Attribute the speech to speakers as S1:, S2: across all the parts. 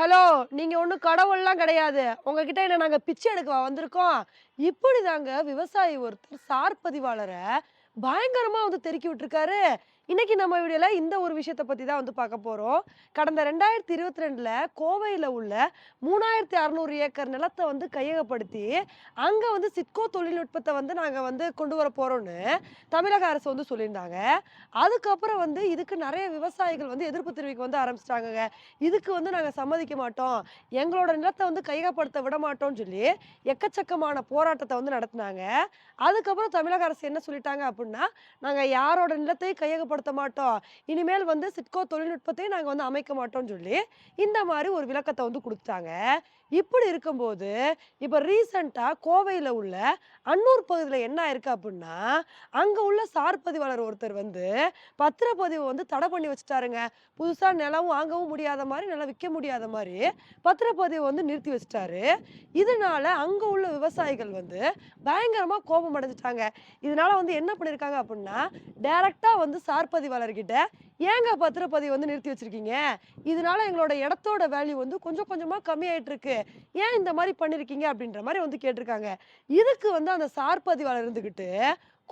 S1: Hello நீங்கள் ஒன்றும் கடவுள்லாம் கிடையாது. உங்ககிட்ட என்ன நாங்கள் பிச்சை எடுக்கவா வந்திருக்கோம்? இப்படிதாங்க விவசாயி ஒருத்தர் சார் பதிவாளரை பயங்கரமாக வந்து தெருக்கி விட்டுருக்காரு. இன்னைக்கு நம்ம வீடியோல இந்த ஒரு விஷயத்தை பத்தி தான் வந்து பார்க்க போறோம். கடந்த ரெண்டாயிரத்தி இருபத்தி ரெண்டுல கோவையில உள்ள மூணாயிரத்தி அறுநூறு ஏக்கர் நிலத்தை வந்து கையகப்படுத்தி அங்க வந்து சிட்கோ தொழில்நுட்பத்தை வந்து நாங்க வந்து கொண்டு வர போறோம்னு தமிழக அரசு வந்து சொல்லியிருந்தாங்க. அதுக்கப்புறம் வந்து இதுக்கு நிறைய விவசாயிகள் வந்து எதிர்ப்பு தெரிவிக்க வந்து ஆரம்பிச்சிட்டாங்க இதுக்கு வந்து நாங்க சம்மதிக்க மாட்டோம். எங்களோட நிலத்தை வந்து கையகப்படுத்த விட மாட்டோம்னு சொல்லி எக்கச்சக்கமான போராட்டத்தை வந்து நடத்தினாங்க. அதுக்கப்புறம் தமிழக அரசு என்ன சொல்லிட்டாங்க அப்படின்னா நாங்க யாரோட நிலத்தையும் கையகப்படுத்த மாட்டோம். இனிமேல் வந்து சிட்கோ தொழில்நுட்பத்தையும் நாங்க வந்து அமைக்க மாட்டோம்னு சொல்லி இந்த மாதிரி ஒரு விளக்கத்தை வந்து கொடுத்தாங்க இப்படி இருக்கும்போது இப்போ ரீசண்டாக கோவையில் உள்ள அன்னூர் பகுதியில் என்ன ஆயிருக்கு அப்படின்னா அங்கே உள்ள சார் பதிவாளர் ஒருத்தர் வந்து பத்திரப்பதிவு வந்து தடை பண்ணி வச்சுட்டாருங்க. புதுசாக நிலம் வாங்கவும் முடியாத மாதிரி நிலம் விற்க முடியாத மாதிரி பத்திரப்பதிவு வந்து நிறுத்தி வச்சுட்டாரு. இதனால அங்கே உள்ள விவசாயிகள் வந்து பயங்கரமாக கோபம் அடைஞ்சிட்டாங்க. இதனால வந்து என்ன பண்ணியிருக்காங்க அப்படின்னா டைரக்டாக வந்து சார் பதிவாளர்கிட்ட ஏங்க பத்திரப்பதிவு வந்து நிறுத்தி வச்சுருக்கீங்க? இதனால எங்களோட இடத்தோட வேல்யூ வந்து கொஞ்சம் கொஞ்சமாக கம்மியாயிட்டு இருக்கு. ஏன் இந்த மாதிரி பண்ணிருக்கீங்க அப்படின்ற மாதிரி வந்து கேட்டிருக்காங்க. இதுக்கு வந்து அந்த சார் பதிவாளர் இருந்துக்கிட்டு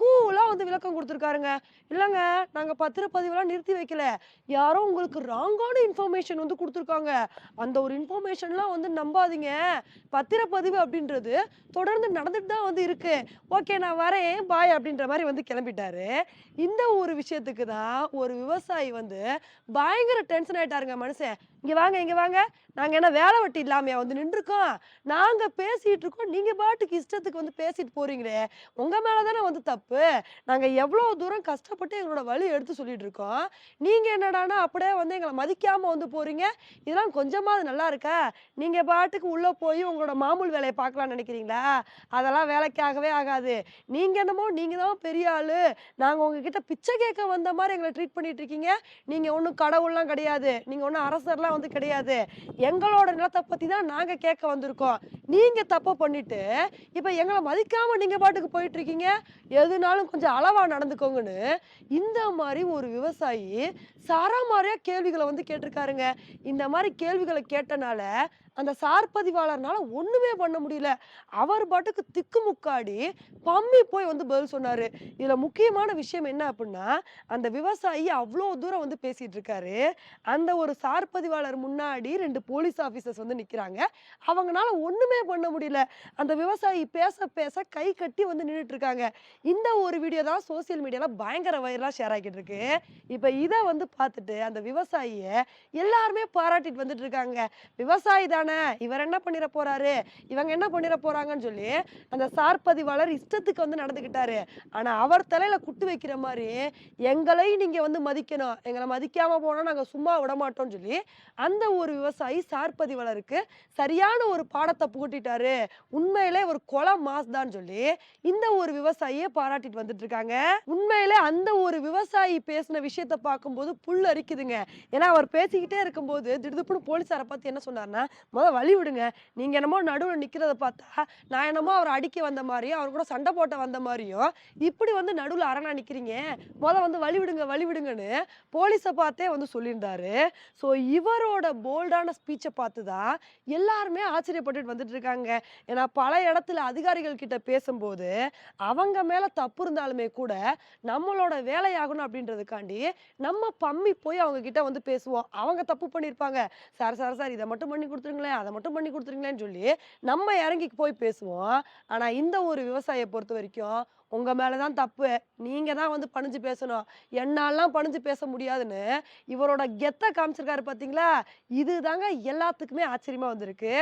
S1: கூலாக வந்து விளக்கம் கொடுத்துருக்காருங்க. இல்லைங்க நாங்கள் பத்திரப்பதிவெல்லாம் நிறுத்தி வைக்கல. யாரோ உங்களுக்கு ராங்கான இன்ஃபர்மேஷன் வந்து கொடுத்துருக்காங்க. அந்த ஒரு இன்ஃபர்மேஷன்லாம் வந்து நம்பாதீங்க. பத்திரப்பதிவு அப்படின்றது தொடர்ந்து நடந்துட்டு தான் வந்து இருக்கு. ஓகே நான் வரேன். பாய் அப்படின்ற மாதிரி வந்து கிளம்பிட்டாரு. இந்த ஒரு விஷயத்துக்கு தான் ஒரு விவசாயி வந்து பயங்கர டென்ஷன் ஆயிட்டாருங்க மனுஷன். இங்கே வாங்க இங்கே வாங்க. நாங்கள் என்ன வேலை வெட்டி இல்லாமையா வந்து நின்றுருக்கோம்? நாங்கள் பேசிகிட்டு இருக்கோம். நீங்கள் பாட்டுக்கு இஷ்டத்துக்கு வந்து பேசிட்டு போகிறீங்களே உங்கள் மேலே தானே வந்து தப்பு அப்போ நாங்கள் எவ்வளோ தூரம் கஷ்டப்பட்டு எங்களோட வழி எடுத்து சொல்லிட்டு இருக்கோம் நீங்கள் என்னடான்னா அப்படியே வந்து எங்களை மதிக்காமல் வந்து போகிறீங்க இதெல்லாம் கொஞ்சமாவது நல்லா இருக்கா? நீங்கள் பாட்டுக்கு உள்ளே போய் உங்களோட மாமூல் வேலையை பார்க்கலாம்னு நினைக்கிறீங்களா? அதெல்லாம் வேலைக்காகவே ஆகாது. நீங்கள் என்னமோ நீங்கள் தான் பெரிய ஆள். நாங்கள் உங்ககிட்ட பிச்சை கேட்க வந்த மாதிரி எங்களை ட்ரீட் பண்ணிட்டு இருக்கீங்க நீங்கள் ஒன்றும் கடவுள்லாம் கிடையாது. நீங்கள் ஒன்றும் அரசர்லாம் வந்து கிடையாது. எங்களோட நிலத்தை பற்றி தான் நாங்கள் கேட்க வந்திருக்கோம். நீங்கள் தப்பு பண்ணிட்டு இப்போ எங்களை மதிக்காமல் நீங்கள் பாட்டுக்கு போயிட்டு இருக்கீங்க எதுனாலும் கொஞ்சம் அளவா நடந்துக்கோங்கன்னு இந்த மாதிரி ஒரு விவசாயி சரமாரியா கேள்விகளை வந்து கேட்டிருக்காருங்க. இந்த மாதிரி கேள்விகளை கேட்டனால அந்த சார் பதிவாளர்னால ஒண்ணுமே பண்ண முடியல. அவர் பாட்டுக்கு திக்குமுக்காடி பம்மி போய் வந்து பதில் சொன்னாரு. இதுல முக்கியமான விஷயம் என்ன அப்படின்னா அந்த விவசாயி அவ்வளோ தூரம் வந்து பேசிட்டு இருக்காரு அந்த ஒரு சார் பதிவாளர் முன்னாடி ரெண்டு போலீஸ் ஆஃபீஸர்ஸ் வந்து நிக்கிறாங்க. அவங்கனால ஒண்ணுமே பண்ண முடியல. அந்த விவசாயி பேச பேச கை கட்டி வந்து நின்றுட்டு இருக்காங்க இந்த ஒரு வீடியோ தான் சோசியல் மீடியால பயங்கர வைரலாக ஷேர் ஆகிட்டு இருக்கு இப்போ இதை வந்து பார்த்துட்டு அந்த விவசாயியை எல்லாருமே பாராட்டிட்டு வந்துட்டு இருக்காங்க. விவசாயி தானே இவர் என்ன பண்ணிட போறாரு? இவங்க என்ன பண்ணிட போறாங்கன்னு சொல்லி அந்த சார்பதிவாளர் இஷ்டத்துக்கு வந்து நடந்துக்கிட்டாரு ஆனா அவர் தலையில குட்டு வைக்கிற மாதிரி எங்களையும் நீங்க வந்து மதிக்கணும். எங்களை மதிக்காம போனா நாங்க சும்மா விட மாட்டோம்னு சொல்லி அந்த ஒரு விவசாயி சார்பதிவாளருக்கு சரியான ஒரு பாடத்தை புகட்டிட்டாரு. உண்மையிலே ஒரு கொலை மாஸ் தான் சொல்லி இந்த ஒரு விவசாயியை பாராட்டிட்டு வந்துட்டு இருக்காங்க உண்மையிலே அந்த ஒரு விவசாயி பேசின விஷயத்த பார்க்கும்போது புல் அரிக்குதுங்க. ஏன்னா அவர் பேசிக்கிட்டே இருக்கும்போது திடுதுப்புன்னு போலீஸாரை பார்த்து என்ன சொன்னார்னா முதல் வழி விடுங்க. நீங்க என்னமோ நடுவில் நிக்கிறத பார்த்தா நான் என்னமோ அவர் அடிக்க வந்த மாதிரியும் அவர் கூட சண்டை போட்ட வந்த மாதிரியும் இப்படி வந்து நடுவில் அரணா நிக்கிறீங்க. முதல் வந்து வழி விடுங்க வழி விடுங்கன்னு போலீஸை பார்த்தே வந்து சொல்லியிருந்தாரு. ஸோ இவரோட போல்டான ஸ்பீச்சை பார்த்து தான் எல்லாருமே ஆச்சரியப்பட்டுட்டு வந்துட்டு இருக்காங்க ஏன்னா பல இடத்துல அதிகாரிகள் கிட்ட பேசும்போது அவங்க மேல தப்பு இருந்தாலுமே கூட நம்மளோட வேலையாகணும் அப்படின்றதுக்காண்டி நம்ம பம்மி போய் அவங்க கிட்ட வந்து பேசுவோம். அவங்க தப்பு பண்ணியிருப்பாங்க சார் சார் சார் இதை மட்டும் பண்ணி கொடுத்துருங்களேன் அதை மட்டும் பண்ணி கொடுத்துருங்களேன்னு சொல்லி நம்ம இறங்கி போய் பேசுவோம். ஆனால் இந்த ஒரு விவசாயியை பொறுத்த வரைக்கும் உங்கள் மேலே தான் தப்பு. நீங்கள் தான் வந்து பணிஞ்சு பேசணும். என்னாலாம் பணிஞ்சு பேச முடியாதுன்னு இவரோட கெத்தை காமிச்சிருக்காரு பாத்தீங்களா? இதுதாங்க எல்லாத்துக்குமே ஆச்சரியமா வந்திருக்கு.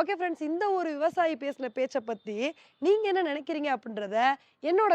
S1: ஓகே ஃப்ரெண்ட்ஸ் இந்த ஒரு விவசாயி பேசின பேச்சை பற்றி நீங்கள் என்ன நினைக்கிறீங்க அப்படின்றத என்னோட